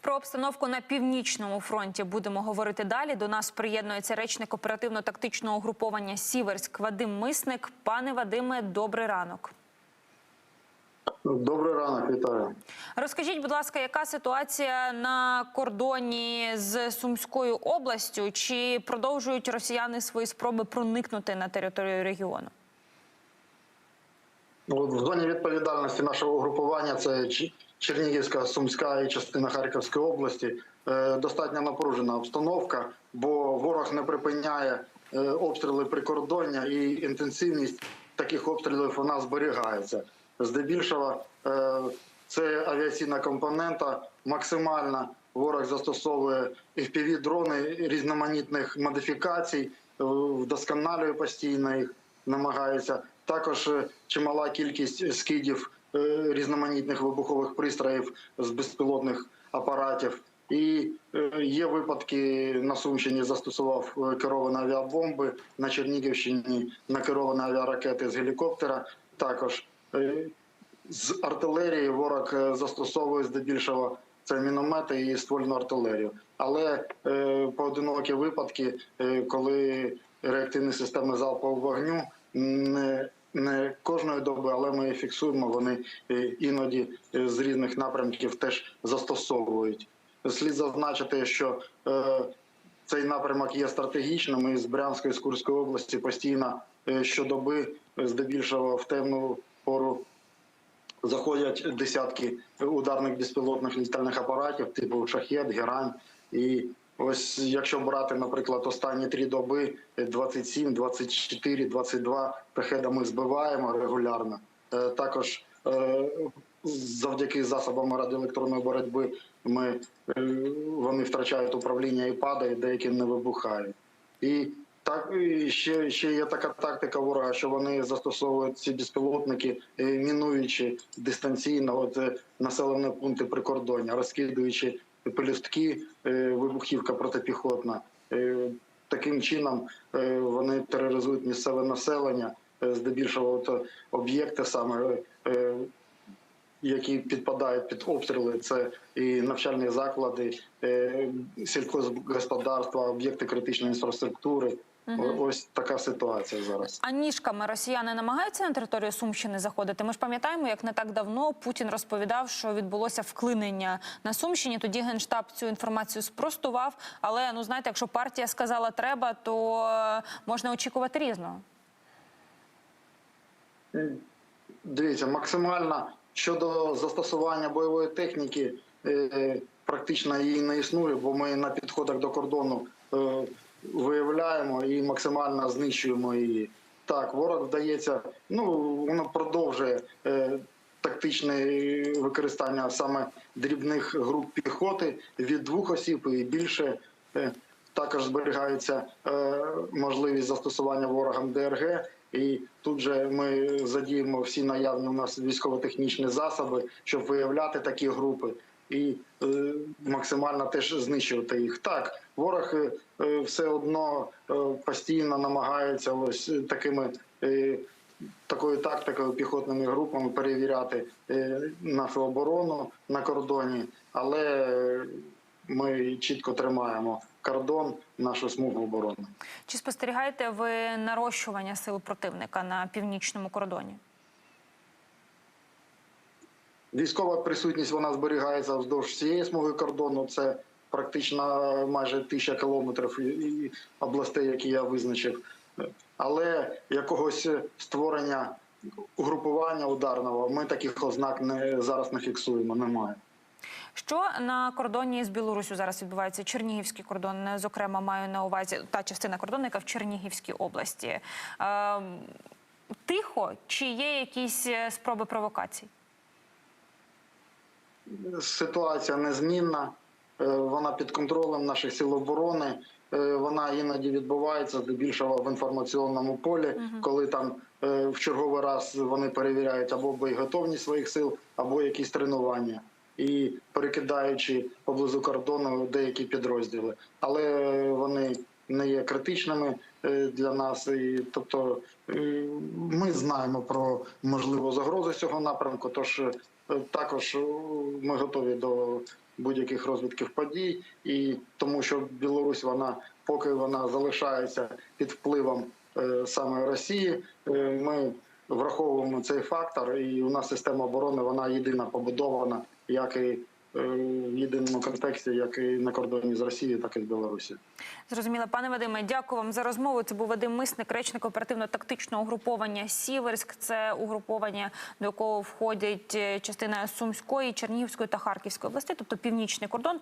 Про обстановку на північному фронті будемо говорити далі. До нас приєднується речник оперативно-тактичного угруповання Сіверськ Вадим Мисник. Пане Вадиме, добрий ранок. Добрий ранок, вітаю. Розкажіть, будь ласка, яка ситуація на кордоні з Сумською областю? Чи продовжують росіяни свої спроби проникнути на територію регіону? Ну, в зоні відповідальності нашого угрупування це Чернігівська, Сумська і частина Харківської області. Е, Достатньо напружена обстановка, бо ворог не припиняє е, обстріли прикордоння і інтенсивність таких обстрілів вона зберігається. Здебільшого е, це авіаційна компонента. Максимально ворог застосовує fpv дрони різноманітних модифікацій, вдосконалює постійно їх, намагається. Також чимала кількість скидів різноманітних вибухових пристроїв з безпілотних апаратів. І е, є випадки на Сумщині застосував е, керовані авіабомби, на Чернігівщині накеровані авіаракети з гелікоптера. Також е, з артилерії ворог е, застосовує здебільшого це міномети і ствольну артилерію. Але е, поодинокі випадки, е, коли реактивні системи залпового вогню не, не кожної доби, але ми фіксуємо, вони е, іноді е, з різних напрямків теж застосовують. Слід зазначити, що е, цей напрямок є стратегічним і з Брянської з Курської області постійно щодоби, здебільшого в темну пору заходять десятки ударних безпілотних літальних апаратів, типу шахет, герань. І ось якщо брати, наприклад, останні три доби 27, 24, 22 пехеда ми збиваємо регулярно. Е, Також е, завдяки засобам радіоелектронної боротьби ми, е, вони втрачають управління і падають, деякі не вибухають. І так і ще, ще є така тактика ворога, що вони застосовують ці безпілотники, е, мінуючи дистанційно от, е, населені пункти прикордоння, розкидуючи пелюстки, е, вибухівка протипіхотна. Таким чином вони тероризують місцеве населення, здебільшого об'єкти саме. Які підпадають під обстріли, це і навчальні заклади, е, сільськогосподарства, об'єкти критичної інфраструктури. О- Ось така ситуація зараз. А ніжками росіяни намагаються на територію Сумщини заходити. Ми ж пам'ятаємо, як не так давно Путін розповідав, що відбулося вклинення на Сумщині. Тоді генштаб цю інформацію спростував. Але ну знаєте, якщо партія сказала треба, то е, можна очікувати різного. Дивіться, максимально щодо застосування бойової техніки, е, практично її не існує, бо ми на підходах до кордону е, виявляємо і максимально знищуємо її. Так, ворог вдається, ну воно продовжує е, тактичне використання саме дрібних груп піхоти від двох осіб і більше. Також зберігається можливість застосування ворогам ДРГ, і тут же ми задіємо всі наявні у нас військово-технічні засоби, щоб виявляти такі групи і е, максимально теж знищувати їх. Так, ворог е, е, все одно е, постійно намагається ось такими. Е, Такою тактикою піхотними групами перевіряти е, нашу оборону на кордоні, але ми чітко тримаємо кордон, нашу смугу оборони. Чи спостерігаєте ви нарощування сил противника на північному кордоні? Військова присутність вона зберігається вздовж всієї смуги кордону. Це практично майже тисяча кілометрів і- і областей, які я визначив. Але якогось створення угрупування ударного ми таких ознак не зараз не фіксуємо. Немає. Що на кордоні з Білоруссю зараз відбувається? Чернігівський кордон, е, зокрема, маю на увазі та частина кордону, яка в Чернігівській області. Е, тихо чи є якісь е, спроби провокацій? Ситуація незмінна, вона під контролем наших сил оборони. Вона іноді відбувається здебільшого в інформаційному полі, коли там в черговий раз вони перевіряють або боєготовність своїх сил, або якісь тренування, і перекидаючи поблизу кордону деякі підрозділи. Але вони не є критичними е, для нас. І, тобто е, ми знаємо про можливу загрозу цього напрямку. Тож е, також ми готові до будь-яких розвитків подій, і тому що Білорусь вона поки вона залишається під впливом саме Росії, ми враховуємо цей фактор, і у нас система оборони вона єдина побудована, як і е, в єдиному контексті, як і на кордоні з Росією, так і з Білорусі. Зрозуміло, пане Вадиме, дякую вам за розмову. Це був Вадим Мисник, речник оперативно-тактичного угруповання Сіверськ. Це угруповання, до якого входять е, частина Сумської, Чернігівської та Харківської областей, тобто північний кордон.